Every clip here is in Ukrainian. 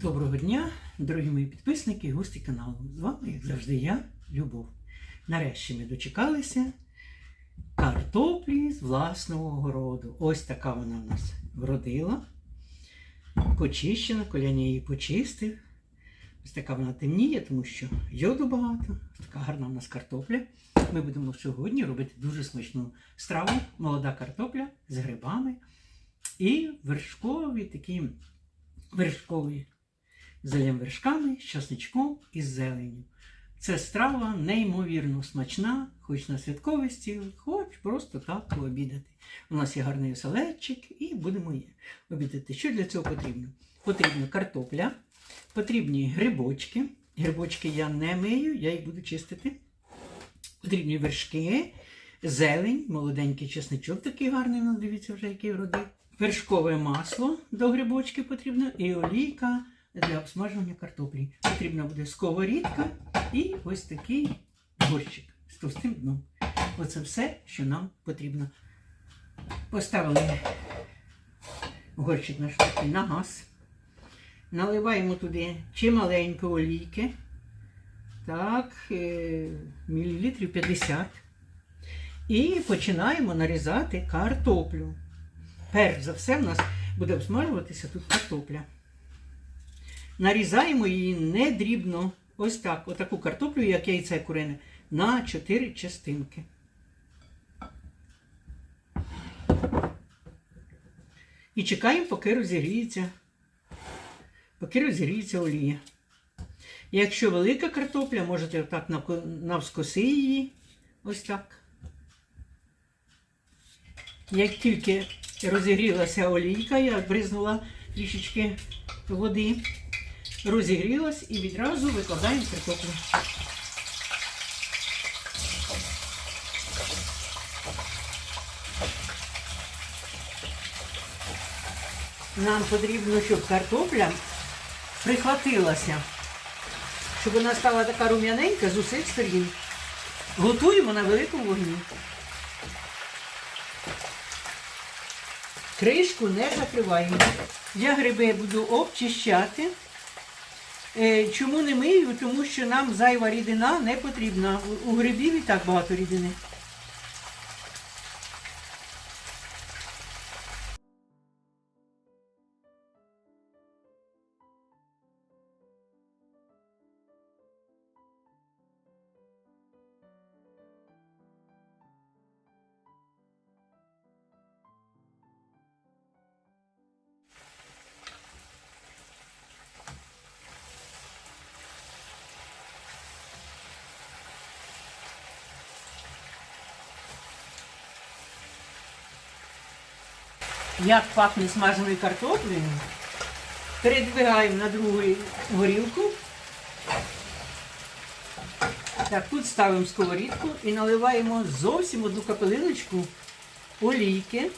Доброго дня, дорогі мої підписники і гості каналу. З вами, як завжди, я, Любов. Нарешті ми дочекалися картоплі з власного городу. Ось така вона в нас вродила. Почищена, коляня її почистив. Ось така вона темніє, тому що йоду багато. Ось така гарна в нас картопля. Ми будемо сьогодні робити дуже смачну страву. Молода картопля з грибами і вершкові такі вершкові зелем вершками, з часничком і з. Це страва неймовірно смачна, хоч на святковий стіл, хоч просто так пообідати. У нас є гарний оселедчик і будемо її обідати. Що для цього потрібно? Потрібна картопля, потрібні грибочки. Грибочки я не мию, я їх буду чистити. Потрібні вершки, зелень, молоденький чесничок такий гарний, ну дивіться вже, який вродив. Вершкове масло до грибочки потрібно і олійка для обсмажування картоплі. Потрібна буде сковорідка і ось такий горщик з товстим дном. Оце все, що нам потрібно. Поставили горщик наш такий на газ. Наливаємо туди чималенько олійки. Так, е, мілілітрів 50. І починаємо нарізати картоплю. Перш за все, в нас буде обсмажуватися тут картопля. Нарізаємо її не дрібно, ось так, отаку картоплю, як яйце курине, на 4 частинки. І чекаємо, поки розігріється, поки розігріється олія. Якщо велика картопля, можете отак навскоси її, ось так. Як тільки розігрілася олійка, я бризнула трішечки води, розігрілась і відразу викладаємо картоплю. Нам потрібно, щоб картопля прихватилася, щоб вона стала така рум'яненька з усіх сторін. Готуємо на великому вогні. Кришку не закриваємо. Я гриби буду обчищати. Е, Чому не мию? Тому що нам зайва рідина не потрібна. У- У грибів і так багато рідини. Як пахне смаженою картоплею, передвигаємо на другу горілку. Так, тут ставимо сковорідку і наливаємо зовсім одну капелиночку олійки,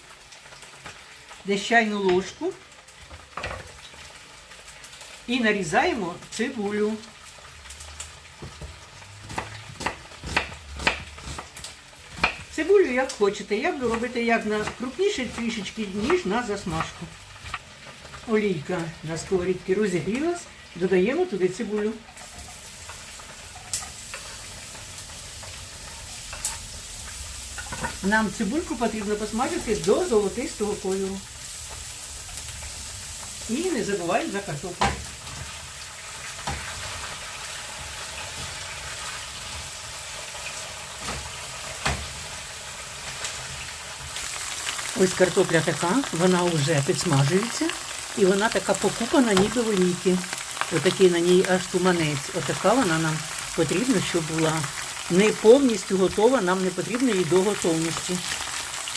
десь ложку. І нарізаємо цибулю. Цибулю як хочете. Я буду робити як на крупніше трішечки, ніж на засмажку. Олійка на сковорідці розігрілась, додаємо туди цибулю. Нам цибульку потрібно посмажити до золотистого кольору. І не забуваємо за картоплю. Ось картопля така, вона вже підсмажується, і вона така покупана, ніби в олійки. Отакий на ній аж туманець. Отака вона нам потрібна, щоб була не повністю готова, нам не потрібно її до готовності.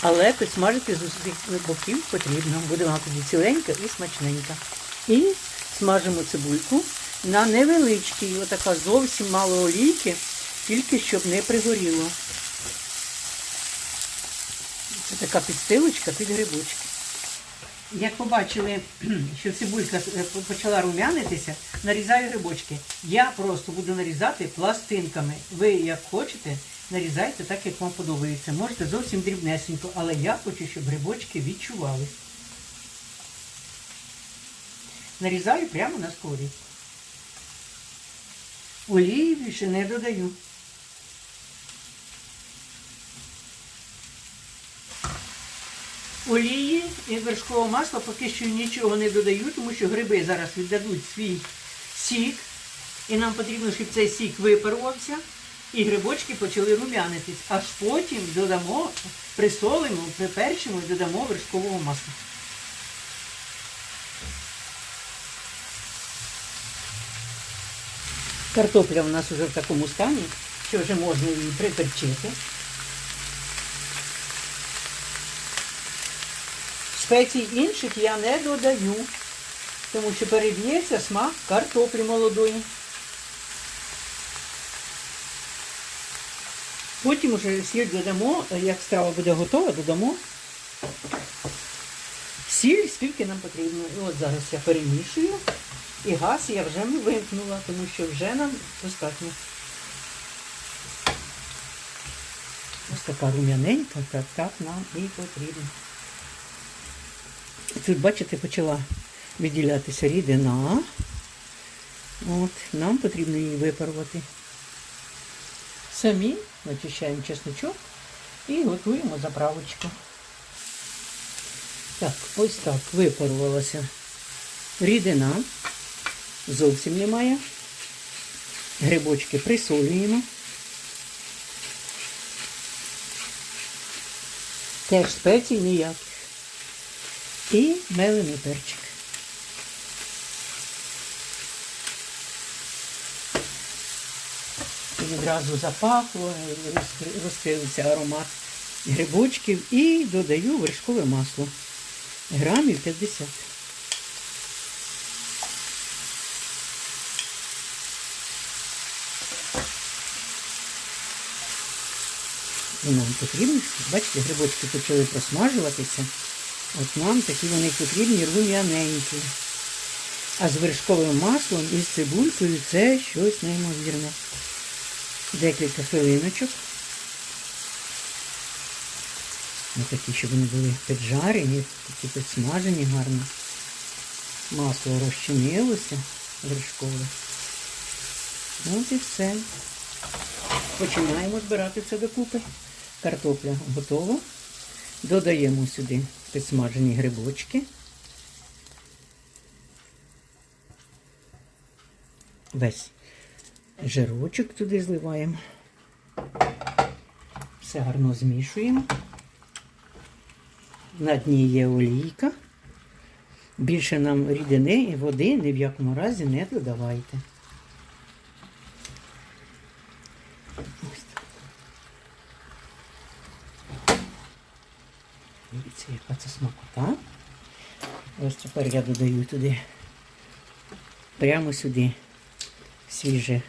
Але підсмажити з усіх боків потрібно. Буде вона тоді ціленька і смачненька. І смажимо цибульку на невеличкій, отака зовсім мало олійки, тільки щоб не пригоріло. Така підстилочка під грибочки. Як побачили, що цибулька е, почала рум'янитися, нарізаю грибочки. Я просто буду нарізати пластинками. Ви як хочете, нарізайте так, як вам подобається. Можете зовсім дрібнесенько, але я хочу, щоб грибочки відчували. нарізаю прямо на скорі. Олії більше не додаю. Олії і вершкового масла поки що нічого не додаю, тому що гриби зараз віддадуть свій сік. І нам потрібно, щоб цей сік випарувався і грибочки почали рум'янитись. Аж потім додамо, присолимо, приперчимо і додамо вершкового масла. Картопля у нас вже в такому стані, що вже можна її приперчити. Спецій інших я не додаю, тому що переб'ється смак картоплі молодої. Потім уже сіль додамо, як страва буде готова, додамо сіль, скільки нам потрібно. І от зараз я перемішую. І газ я вже вимкнула, тому що вже нам достатньо. Ось така рум'яненька, так, так нам і потрібно. Тут, бачите, почала виділятися рідина. От, нам потрібно її випарувати. Самі начищаємо чесночок і готуємо заправочку. Так, ось так випарувалася рідина. Зовсім немає. Грибочки присолюємо. Теж спецій ніяких. І мелений перчик. І відразу запахло, розкрився аромат грибочків і додаю вершкове масло. Грамів 50. І нам потрібно, бачите, грибочки почали просмажуватися. От нам такі вони потрібні рум'яненькі. А з вершковим маслом і з цибулькою це щось неймовірне. Декілька хвилиночок. Ось такі, щоб вони були піджарені, такі підсмажені гарно. Масло розчинилося вершкове. Ось і все. Починаємо збирати це докупи. Картопля готова. Додаємо сюди підсмажені грибочки. Весь жирочок туди зливаємо. Все гарно змішуємо. На дні є олійка. Більше нам рідини і води ні в якому разі не додавайте. Ось Дивіться, яка це смакота. Ось тепер я додаю туди, прямо сюди свіже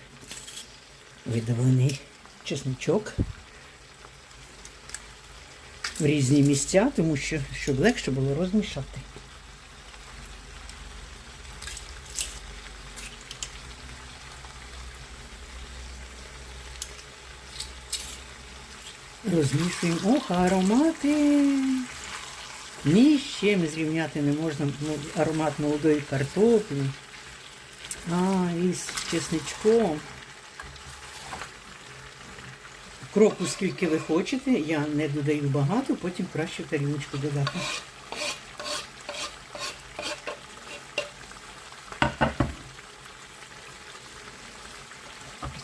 видавлений чесночок в різні місця, тому що щоб легше було розмішати. Розмішуємо. Ох, аромати. Ні з чим зрівняти не можна ну, аромат молодої картоплі. А, із чесничком. Кропу скільки ви хочете, я не додаю багато, потім краще тарілочку додати.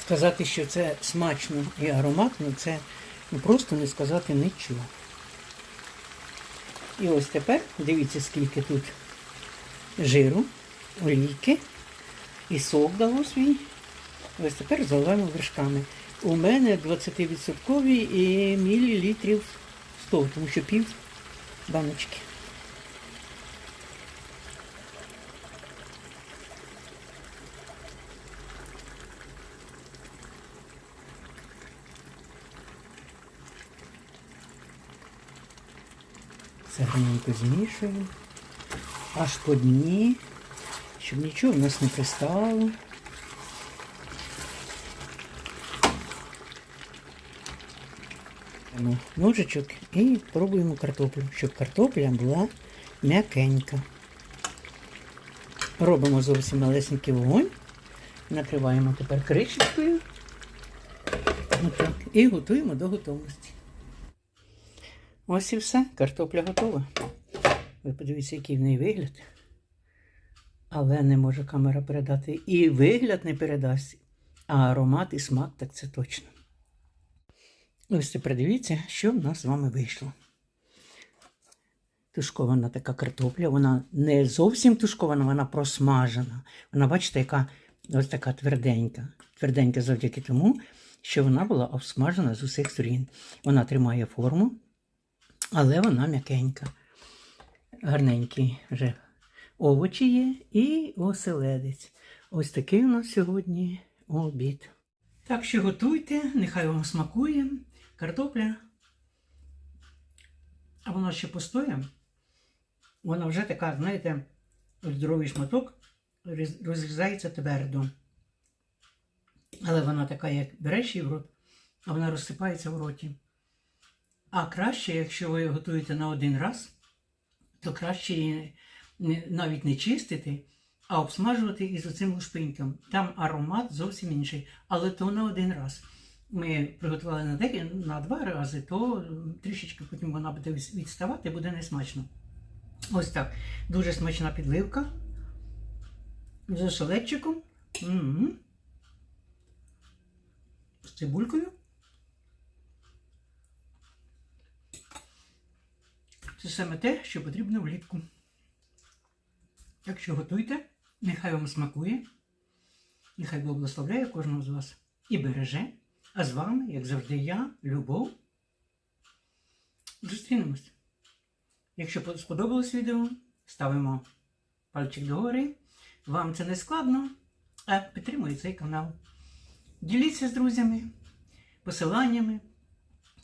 Сказати, що це смачно і ароматно, це ну, просто не сказати нічого. І ось тепер дивіться, скільки тут жиру, олійки і сок дало свій. Ось тепер заливаємо вершками. У мене 20% і мілілітрів 100, тому що пів баночки. Все змішуємо. Аж по дні, щоб нічого в нас не пристало. Ножичок і пробуємо картоплю, щоб картопля була м'якенька. Робимо зовсім малесенький вогонь. Накриваємо тепер кришечкою. І готуємо до готовності. Ось і все. Картопля готова. Ви подивіться, який в неї вигляд. Але не може камера передати. І вигляд не передасть. А аромат і смак так це точно. Ось тепер дивіться, що в нас з вами вийшло. Тушкована така картопля, вона не зовсім тушкована, вона просмажена. Вона, бачите, яка ось така тверденька. Тверденька завдяки тому, що вона була обсмажена з усіх сторін. Вона тримає форму, але вона м'якенька. Гарненькі вже овочі є і оселедець. Ось такий у нас сьогодні обід. Так що готуйте, нехай вам смакує картопля. А вона ще постоє. Вона вже така, знаєте, здоровий шматок розрізається твердо. Але вона така, як береш її в рот, а вона розсипається в роті. А краще, якщо ви готуєте на один раз, то краще її навіть не чистити, а обсмажувати із оцим лушпиньком. Там аромат зовсім інший, але то на один раз. Ми приготували на, деякі, на два рази, то трішечки потім вона буде відставати, буде несмачно. Ось так. Дуже смачна підливка. З оселедчиком. М-м. З цибулькою. Це саме те, що потрібно влітку. Так що готуйте, нехай вам смакує, нехай Бог благословляє кожного з вас і береже. А з вами, як завжди, я, Любов. Зустрінемось. Якщо сподобалось відео, ставимо пальчик догори. Вам це не складно, а підтримує цей канал. Діліться з друзями, посиланнями,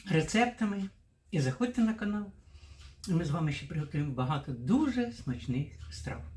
рецептами і заходьте на канал. Ми з вами ще приготуємо багато дуже смачних страв.